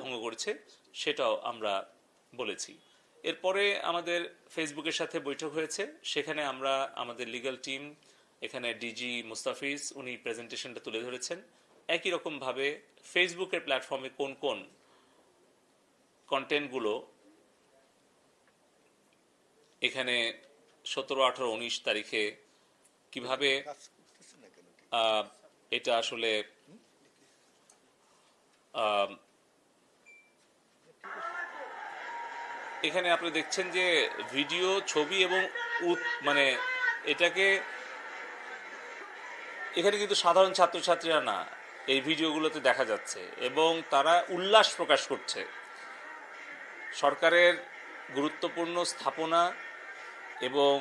ভঙ্গ করেছে, সেটাও আমরা বলেছি। এরপরে আমাদের ফেসবুকের সাথে বৈঠক হয়েছে, সেখানে আমরা আমাদের লিগ্যাল টিম এখানে ডিজি মুস্তাফিজ উনি প্রেজেন্টেশনটা তুলে ধরেছেন। একই রকম ভাবে ফেসবুকের প্ল্যাটফর্মে কোন কোন কন্টেন্টগুলো এখানে সতেরো, আঠারো, উনিশ তারিখে কীভাবে এটা আসলে এখানে আপনি দেখছেন যে ভিডিও, ছবি এবং মানে এটাকে, এখানে কিন্তু সাধারণ ছাত্রছাত্রীরা না এই ভিডিওগুলোতে দেখা যাচ্ছে এবং তারা উল্লাস প্রকাশ করছে। সরকারের গুরুত্বপূর্ণ স্থাপনা এবং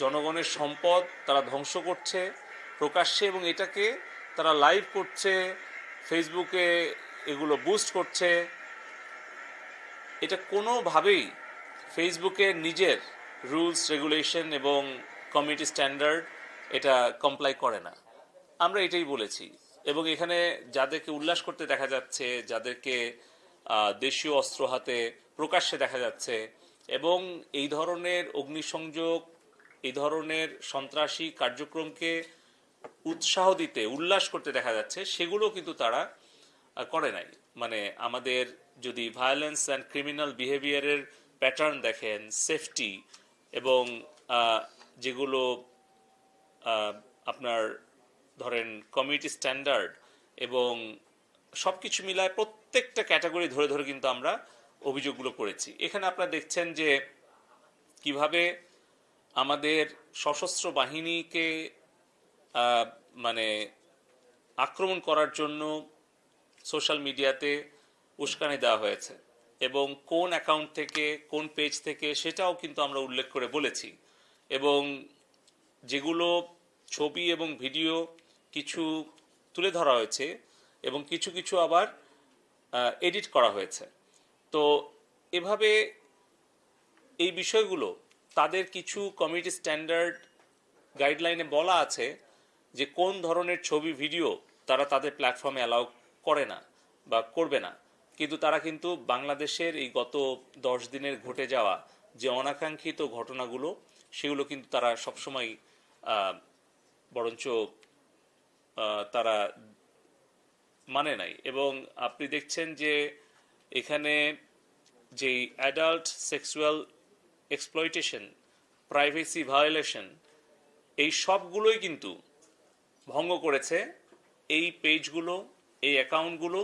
জনগণের সম্পদ তারা ধ্বংস করছে, প্রকাশ্যে এবং এটাকে তারা লাইভ করছে ফেসবুকে এগুলো বুস্ট করছে। এটা কোনোভাবেই ফেসবুকের নিজের রুলস রেগুলেশন এবং কমিউনিটি স্ট্যান্ডার্ড এটা কমপ্লাই করে না। আমরা এটাই বলেছি। এবং এখানে যাদেরকে উল্লাস করতে দেখা যাচ্ছে, যাদেরকে দেশীয় অস্ত্র হাতে প্রকাশ্যে দেখা যাচ্ছে এবং এই ধরনের অগ্নিসংযোগ, এই ধরনের সন্ত্রাসী কার্যক্রমকে উৎসাহ দিতে, উল্লাস করতে দেখা যাচ্ছে, সেগুলো কিন্তু তারা করে নাই। মানে আমাদের যদি ভায়োলেন্স অ্যান্ড ক্রিমিনাল বিহেভিয়ারের প্যাটার্ন দেখেন সেফটি এবং যেগুলো আপনার ধরেন কমিউনিটি স্ট্যান্ডার্ড এবং সব কিছু মিলায় প্রত্যেকটা ক্যাটাগরি ধরে ধরে কিন্তু আমরা অভিযোগগুলো করেছি। এখানে আপনারা দেখছেন যে কীভাবে আমাদের সশস্ত্র বাহিনীকে মানে আক্রমণ করার জন্য সোশ্যাল মিডিয়াতে উস্কানি দেওয়া হয়েছে। এবং কোন অ্যাকাউন্ট থেকে, কোন পেজ থেকে, সেটাও কিন্তু আমরা উল্লেখ করে বলেছি। এবং যেগুলো ছবি এবং ভিডিও কিছু তুলে ধরা হয়েছে এবং কিছু কিছু আবার এডিট করা হয়েছে। তো এভাবে এই বিষয়গুলো, তাদের কিছু কমিউনিটি স্ট্যান্ডার্ড গাইডলাইনে বলা আছে যে কোন ধরনের ছবি ভিডিও তারা তাদের প্ল্যাটফর্মে অ্যালাউ করে না বা করবে না। কিন্তু তারা কিন্তু বাংলাদেশের এই গত দশ দিনের ঘটে যাওয়া যে অনাকাঙ্ক্ষিত ঘটনাগুলো, সেগুলো কিন্তু তারা সবসময় বরঞ্চ তারা মানে নাই। এবং আপনি দেখছেন যে এখানে যেই adult sexual exploitation privacy violation এই সবগুলোই কিন্তু ভঙ্গ করেছে এই পেজগুলো এই অ্যাকাউন্টগুলো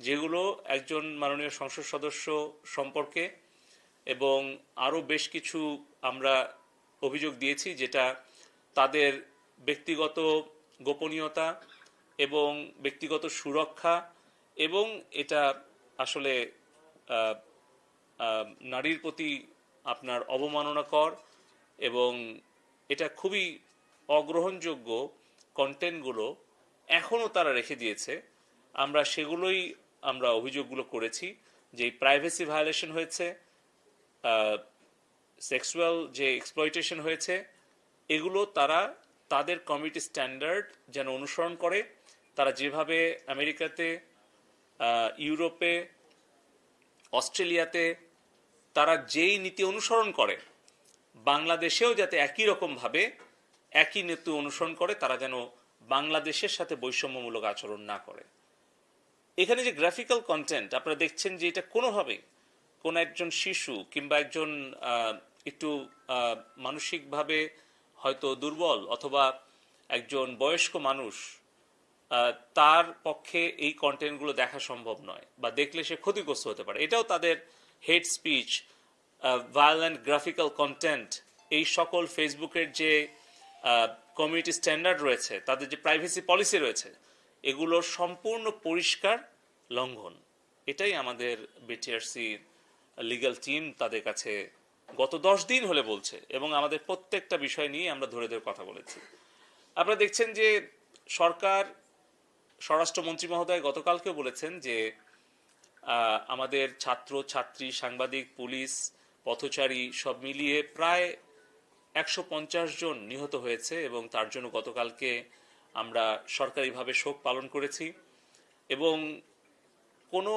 যেগুলো একজন মাননীয় সংসদ সদস্য সম্পর্কে এবং আরও বেশ কিছু আমরা অভিযোগ দিয়েছি যেটা তাদের ব্যক্তিগত গোপনীয়তা এবং ব্যক্তিগত সুরক্ষা এবং এটা আসলে নারীর প্রতি আপনার অবমাননাকর এবং এটা খুবই অগ্রহণযোগ্য কন্টেন্টগুলো এখনও তারা রেখে দিয়েছে। আমরা সেগুলোই আমরা অভিযোগগুলো করেছি যে প্রাইভেসি ভায়োলেশন হয়েছে সেক্সুয়াল যে এক্সপ্লয়টেশন হয়েছে, এগুলো তারা তাদের কমিউনিটি স্ট্যান্ডার্ড যেন অনুসরণ করে। তারা যেভাবে আমেরিকাতে ইউরোপে, অস্ট্রেলিয়াতে তারা যেই নীতি অনুসরণ করে, বাংলাদেশেও যাতে একই রকমভাবে একই নীতি অনুসরণ করে, তারা যেন বাংলাদেশের সাথে বৈষম্যমূলক আচরণ না করে। এখানে যে গ্রাফিক্যাল কন্টেন্ট আপনারা দেখছেন যে এটা কোনোভাবে কোন একজন শিশু কিংবা একজন একটু মানসিকভাবে হয়তো দুর্বল অথবা একজন বয়স্ক মানুষ তার পক্ষে এই কন্টেন্টগুলো দেখা সম্ভব নয় বা দেখলে সে ক্ষতিগ্রস্ত হতে পারে। এটাও তাদের hate speech violent graphical content এই সকল ফেসবুকের যে কমিউনিটি স্ট্যান্ডার্ড রয়েছে, তাদের যে প্রাইভেসি পলিসি রয়েছে এগুলোর সম্পূর্ণ পরিষ্কার লঙ্ঘন। এটাই আমাদের বিটিআরসি লিগ্যাল টিম তাদের কাছে গত দশ দিন হলে বলছে এবং আমাদের প্রত্যেকটা বিষয় নিয়ে আমরা ধরে ধরে কথা বলেছি। আপনারা দেখছেন যে সরকার স্বরাষ্ট্রমন্ত্রী মহোদয় গতকালকেও বলেছেন যে আমাদের ছাত্র, ছাত্রী, সাংবাদিক, পুলিশ, পথচারী সব মিলিয়ে প্রায় একশো পঞ্চাশ জন নিহত হয়েছে এবং তার জন্য গতকালকে আমরা সরকারিভাবে শোক পালন করেছি। এবং কোনো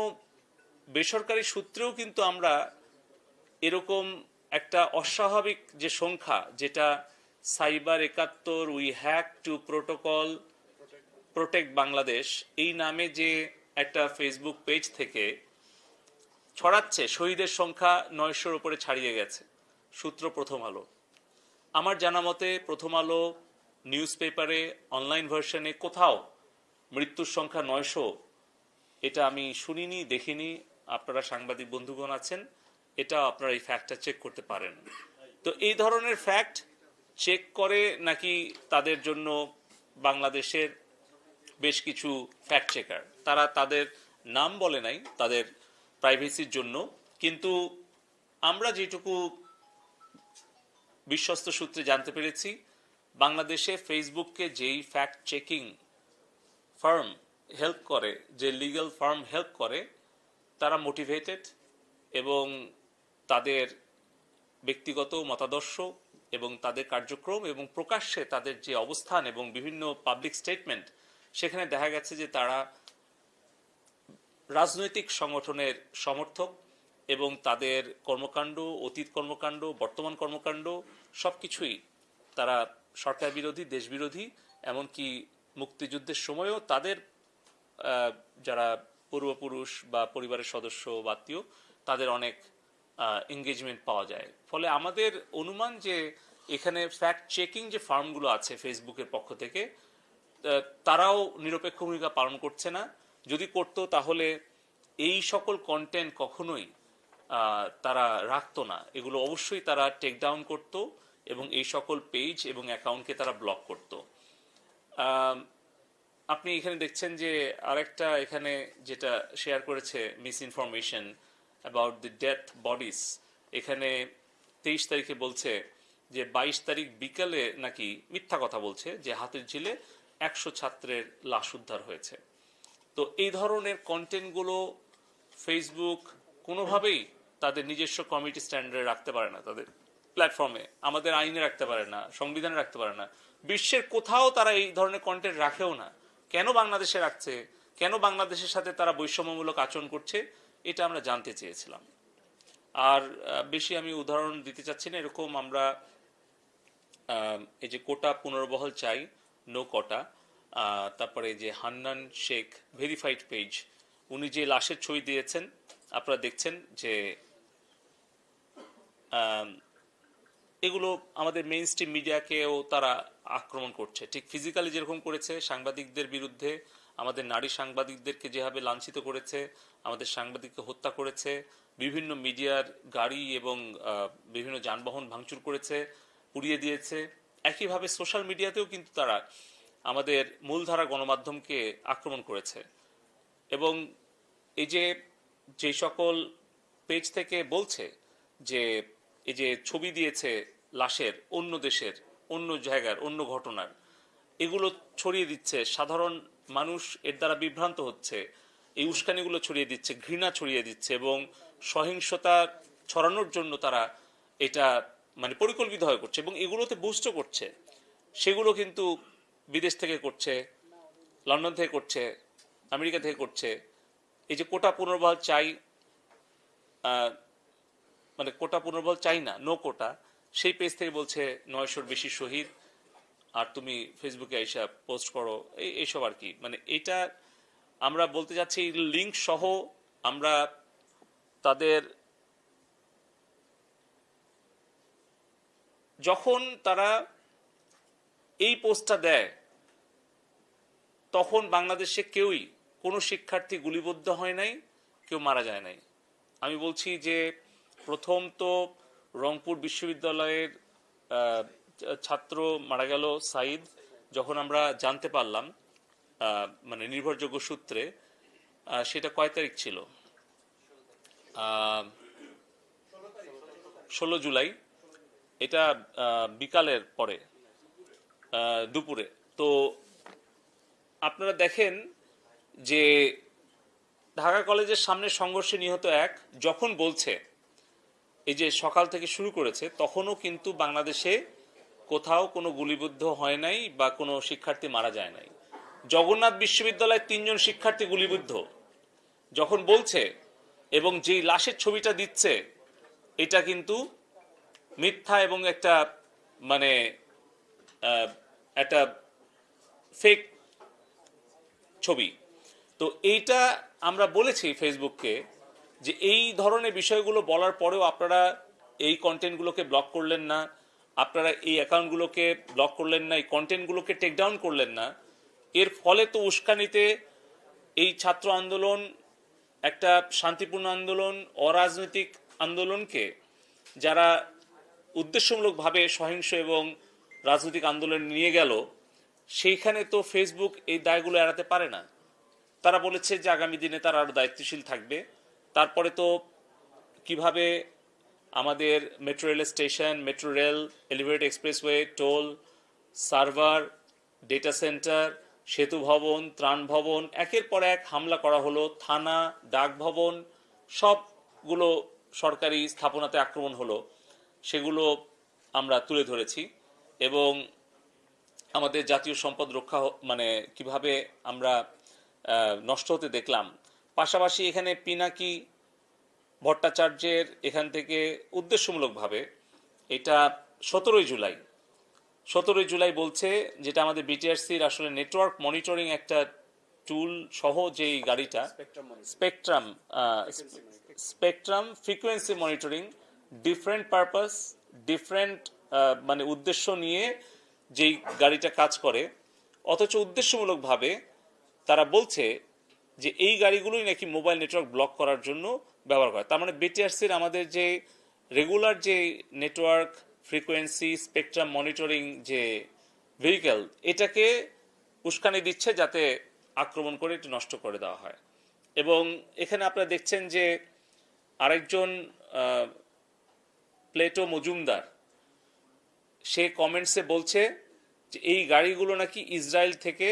বেসরকারি সূত্রেও কিন্তু আমরা এরকম একটা অস্বাভাবিক যে সংখ্যা, যেটা সাইবার একাত্তর we hack to protocol protect Bangladesh, এই নামে যে একটা ফেসবুক পেজ থেকে ছড়াচ্ছে, শহীদের সংখ্যা নয়শোর উপরে ছাড়িয়ে গেছে, সূত্র প্রথম আলো। আমার জানা মতে প্রথম আলো নিউজ পেপারে অনলাইন ভার্সনে কোথাও মৃত্যুর সংখ্যা নয়শো এটা আমি শুনিনি, দেখিনি। আপনারা সাংবাদিক বন্ধুগণ আছেন, এটা আপনারা এই ফ্যাক্টটা চেক করতে পারেন। তো এই ধরনের ফ্যাক্ট চেক করে নাকি তাদের জন্য বাংলাদেশের বেশ কিছু ফ্যাক্ট চেকার তারা তাদের নাম বলে নাই, তাদের প্রাইভেসির জন্য। কিন্তু আমরা যেটুকু বিশ্বস্ত সূত্রে জানতে পেরেছি, বাংলাদেশে ফেসবুককে যেই ফ্যাক্ট চেকিং ফার্ম হেল্প করে, যে লিগ্যাল ফার্ম হেল্প করে, তারা মোটিভেটেড এবং তাদের ব্যক্তিগত মতাদর্শ এবং তাদের কার্যক্রম এবং প্রকাশ্যে তাদের যে অবস্থান এবং বিভিন্ন পাবলিক স্টেটমেন্ট সেখানে দেখা গেছে যে তারা রাজনৈতিক সংগঠনের সমর্থক এবং তাদের কর্মকাণ্ড, অতীত কর্মকাণ্ড, বর্তমান কর্মকাণ্ড সব কিছুই তারা সরকার বিরোধী দেশ বিরোধী এমনকি মুক্তিযুদ্ধের সময়ও তাদের যারা পূর্বপুরুষ বা পরিবারের সদস্য বা আত্মীয়, তাদের অনেক এঙ্গেজমেন্ট পাওয়া যায়। ফলে আমাদের অনুমান যে এখানে ফ্যাক্ট চেকিং যে ফার্মগুলো আছে ফেসবুকের পক্ষ থেকে তারাও নিরপেক্ষ ভূমিকা পালন করছে না। যদি করতো তাহলে এই সকল কন্টেন্ট কখনোই তারা রাখতো না। এগুলো অবশ্যই তারা টেক ডাউন করতো এবং এই সকল পেজ এবং অ্যাকাউন্টকে তারা ব্লক করতো। আপনি এখানে দেখছেন যে আরেকটা এখানে যেটা শেয়ার করেছে misinformation about the death bodies এখানে তেইশ তারিখে বলছে যে বাইশ তারিখ বিকালে নাকি মিথ্যা কথা বলছে যে হাতের ঝিলে একশো ছাত্রের লাশ উদ্ধার হয়েছে। তো এই ধরনের কন্টেন্টগুলো ফেসবুক কোনোভাবেই তাদের নিজস্ব কমিটি স্ট্যান্ডার্ডে রাখতে পারে না, তাদের প্ল্যাটফর্মে আমাদের আইনে রাখতে পারে না, সংবিধানে রাখতে পারে না, বিশ্বের কোথাও তারা এই ধরনের কন্টেন্ট রাখেও না। কেন বাংলাদেশে রাখছে? কেন বাংলাদেশের সাথে তারা বৈষম্যমূলক আচরণ করছে? এটা আমরা জানতে চেয়েছিলাম। আর বেশি আমি উদাহরণ দিতে চাচ্ছি না, এরকম আমরা এই যে কোটা পুনর্বহাল চাই নো কোটা তারপরে যে হান্নান শেখ ভেরিফাইড পেজ উনি যে লাশের ছবি দিয়েছেন, আপনারা দেখছেন যে এগুলো আমাদের মেইন স্ট্রিম মিডিয়াকেও তারা আক্রমণ করছে। ঠিক ফিজিক্যালি যেরকম করেছে, সাংবাদিকদের বিরুদ্ধে আমাদের নারী সাংবাদিকদেরকে যেভাবে লাঞ্ছিত করেছে, আমাদের সাংবাদিককে হত্যা করেছে, বিভিন্ন মিডিয়ার গাড়ি এবং বিভিন্ন যানবাহন ভাঙচুর করেছে, পুড়িয়ে দিয়েছে। একইভাবে সোশ্যাল মিডিয়াতেও কিন্তু তারা আমাদের মূলধারা গণমাধ্যমকে আক্রমণ করেছে। এবং এই যে যে সকল পেজ থেকে বলছে যে এই যে ছবি দিয়েছে লাশের অন্য দেশের, অন্য জায়গার, অন্য ঘটনার, এগুলো ছড়িয়ে দিচ্ছে। সাধারণ মানুষ এর দ্বারা বিভ্রান্ত হচ্ছে। এই উস্কানিগুলো ছড়িয়ে দিচ্ছে, ঘৃণা ছড়িয়ে দিচ্ছে এবং সহিংসতা ছড়ানোর জন্য তারা এটা মানে পরিকল্পিত হয়ে করছে এবং এগুলোতে বুস্ট করছে। সেগুলো কিন্তু বিদেশ থেকে করছে, লন্ডন থেকে করছে, আমেরিকা থেকে করছে। এই যে কোটা পুনর্বহাল চাই মানে কোটা পুনর্বল চাই না নো কোটা। সেই পেজ থেকে বলছে, নয়শোর বেশি শহীদ। আর তুমি ফেসবুকে এসে পোস্ট করো। এই এইসব আর কি। মানে এটা আমরা বলতে যাচ্ছি লিঙ্ক সহ আমরা তাদের যখন তারা এই পোস্টটা দেয়, তখন বাংলাদেশে কেউই কোনো শিক্ষার্থী গুলিবদ্ধ হয় নাই, কেউ মারা যায় নাই। আমি বলছি যে প্রথম তো রংপুর বিশ্ববিদ্যালয়ের ছাত্র মারা গেল সাইদ, যখন আমরা জানতে পারলাম মানে নির্ভরযোগ্য সূত্রে সেটা কয় তারিখ ছিল? ষোলো জুলাই, এটা বিকালের পরে দুপুরে। তো আপনারা দেখেন যে ঢাকা কলেজের সামনে সংঘর্ষে নিহত এক, যখন বলছে এই যে সকাল থেকে শুরু করেছে, তখনও কিন্তু বাংলাদেশে কোথাও কোনো গুলিবিদ্ধ হয় নাই বা কোনো শিক্ষার্থী মারা যায় নাই। জগন্নাথ বিশ্ববিদ্যালয়ের তিনজন শিক্ষার্থী গুলিবিদ্ধ। যখন বলছে এবং যেই লাশের ছবিটা দিচ্ছে, এটা কিন্তু মিথ্যা এবং একটা মানে একটা ফেক ছবি। তো এইটা আমরা বলেছি ফেসবুককে যে এই ধরনের বিষয়গুলো বলার পরেও আপনারা এই কন্টেন্টগুলোকে ব্লক করলেন না, আপনারা এই অ্যাকাউন্টগুলোকে ব্লক করলেন না, এই কন্টেন্টগুলোকে টেক ডাউন করলেন না। এর ফলে তো উস্কানিতে এই ছাত্র আন্দোলন, একটা শান্তিপূর্ণ আন্দোলন, অরাজনৈতিক আন্দোলনকে যারা উদ্দেশ্যমূলকভাবে সহিংস এবং রাজনৈতিক আন্দোলন নিয়ে গেল, সেইখানে তো ফেসবুক এই দায়গুলো এড়াতে পারে না। তারা বলেছে যে আগামী দিনে তারা আরও দায়িত্বশীল থাকবে। তারপরে তো কীভাবে আমাদের metro rail station metro rail elevated expressway toll server data centre সেতু ভবন, ত্রাণ ভবন, একের পর এক হামলা করা হলো, থানা, ডাক ভবন, সবগুলো সরকারি স্থাপনাতে আক্রমণ হলো, সেগুলো আমরা তুলে ধরেছি এবং আমাদের জাতীয় সম্পদ রক্ষা মানে কীভাবে আমরা নষ্ট হতে দেখলাম পাশাপাশি এখানে পিনাকি ভট্টাচার্যের এখান থেকে উদ্দেশ্যমূলকভাবে এটা সতেরোই জুলাই। সতেরোই জুলাই বলছে যেটা আমাদের বিটিআরসির আসলে নেটওয়ার্ক মনিটরিং একটা টুল সহ যেই গাড়িটা spectrum spectrum frequency monitoring different purpose different মানে উদ্দেশ্য নিয়ে যেই গাড়িটা কাজ করে। অথচ উদ্দেশ্যমূলকভাবে তারা বলছে যে এই গাড়িগুলোই নাকি মোবাইল নেটওয়ার্ক ব্লক করার জন্য ব্যবহার করে। তার মানে বিটিআরসির আমাদের যে রেগুলার যে নেটওয়ার্ক ফ্রিকোয়েন্সি স্পেকট্রাম মনিটরিং যে ভেহিকেল এটাকে উস্কানি দিচ্ছে যাতে আক্রমণ করে এটি নষ্ট করে দেওয়া হয়। এবং এখানে আপনারা দেখছেন যে আরেকজন প্লেটো মজুমদার, সে কমেন্টসে বলছে যে এই গাড়িগুলো নাকি ইসরায়েল থেকে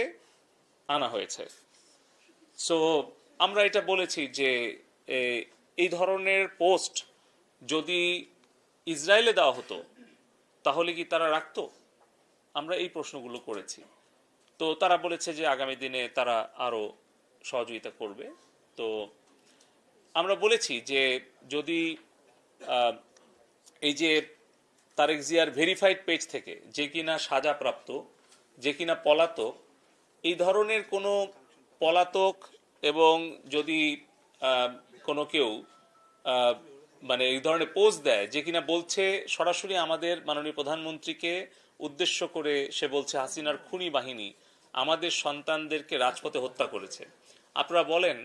আনা হয়েছে। সো আমরা এটা বলেছি যে এই ধরনের পোস্ট যদি ইসরায়েলে দেওয়া হতো, তাহলে কি তারা রাখতো? আমরা এই প্রশ্নগুলো করেছি। তো তারা বলেছে যে, আগামী দিনে তারা আরও সহযোগিতা করবে। তো আমরা বলেছি যে, যদি এই যে তারেক জিয়ার ভেরিফাইড পেজ থেকে যে কিনা সাজাপ্রাপ্ত যে কিনা পলাতক, এই ধরনের কোনো পলাতক এবং যদি কোনো কেউ মানে এই ধরনের পোস্ট দেয় যে কিনা বলছে সরাসরি আমাদের মাননীয় প্রধানমন্ত্রীকে উদ্দেশ্য করে সে বলছে হাসিনার খুনি বাহিনী আমাদের সন্তানদেরকে রাজপথে হত্যা করেছে। আপনারা বলেন,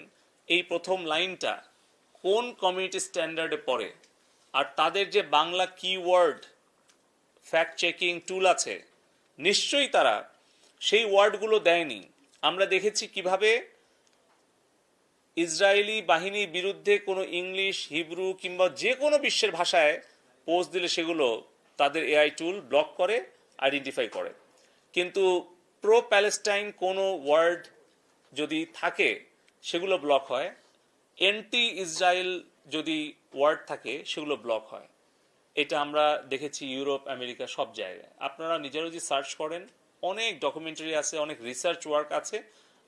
এই প্রথম লাইনটা কোন কমিউনিটি স্ট্যান্ডার্ডে পড়ে? আর তাদের যে Bangla keyword fact checking tool আছে, নিশ্চয়ই তারা সেই ওয়ার্ডগুলো দেয়নি। আমরা দেখেছি কীভাবে ইসরায়েলি বাহিনীর বিরুদ্ধে কোনো ইংলিশ, হিব্রু কিংবা যে কোনো বিশ্বের ভাষায় পোস্ট দিলে সেগুলো তাদের এআই টুল ব্লক করে আইডেন্টিফাই করে। কিন্তু প্রো প্যালেস্টাইন কোনো ওয়ার্ড যদি থাকে, সেগুলো ব্লক হয়। এন্টি ইসরায়েল যদি ওয়ার্ড থাকে, সেগুলো ব্লক হয়। এটা আমরা দেখেছি ইউরোপ, আমেরিকা সব জায়গায়। আপনারা নিজেরা যদি সার্চ করেন অনেক ডকুমেন্টারি আছে, অনেক রিসার্চ ওয়ার্ক আছে,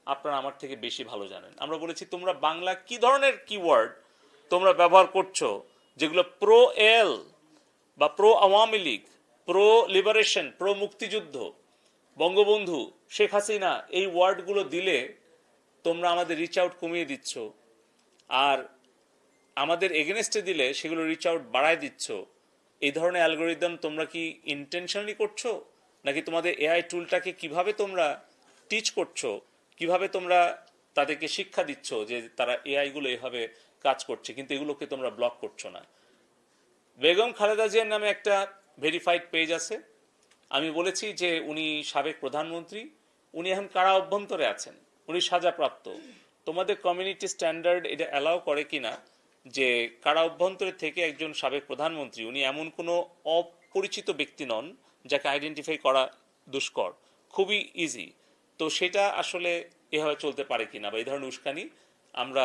আপনারা আমার থেকে বেশি ভালো জানেন। আমরা বলেছি, তোমরা বাংলা কি ধরনের কিওয়ার্ড তোমরা ব্যবহার করছ? যেগুলো প্রো এল বা pro Awami League pro liberation pro মুক্তিযুদ্ধ, বঙ্গবন্ধু, শেখ হাসিনা এই ওয়ার্ডগুলো দিলে তোমরা আমাদের রিচ আউট কমিয়ে দিচ্ছ। আর আমাদের এগেনস্টে দিলে সেগুলো রিচ আউট বাড়ায় দিচ্ছ। এই ধরনের অ্যালগোরিদম তোমরা কি ইন্টেনশনালি করছ? নাকি তোমাদের এআই টুলটাকে কীভাবে তোমরা টিচ করছ? কীভাবে তোমরা তাদেরকে শিক্ষা দিচ্ছ যে তারা এআই গুলো এভাবে কাজ করছে, কিন্তু এগুলোকে তোমরা ব্লক করছ না? বেগম খালেদা জিয়ার নামে একটা ভেরিফাইড পেজ আছে। আমি বলেছি যে উনি সাবেক প্রধানমন্ত্রী, উনি এখন কারা অভ্যন্তরে আছেন? উনি সাজাপ্রাপ্ত। তোমাদের কমিউনিটি স্ট্যান্ডার্ড এটা অ্যালাউ করে কিনা যে কারা অভ্যন্তরে থেকে একজন সাবেক প্রধানমন্ত্রী, উনি এমন কোনো অপরিচিত ব্যক্তি নন যাকে আইডেন্টিফাই করা দুষ্কর। খুবই ইজি তো সেটা আসলে এভাবে চলতে পারে কিনা বা এই ধরনের উস্কানি আমরা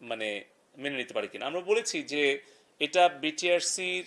মানে মেনে নিতে পারি কিনা। আমরা বলেছি যে এটা বিটিআরসির